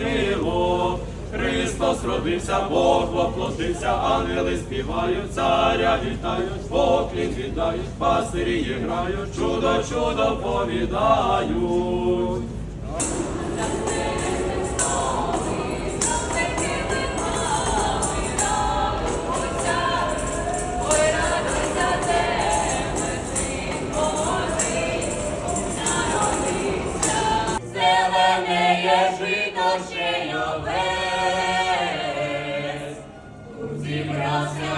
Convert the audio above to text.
світило. Христос родився, Бог воплотився, ангели співають, царя вітають, поклін віддають, пастирі грають, чудо, чудо повідають. Зеленеє жито ще овець, тут зібрався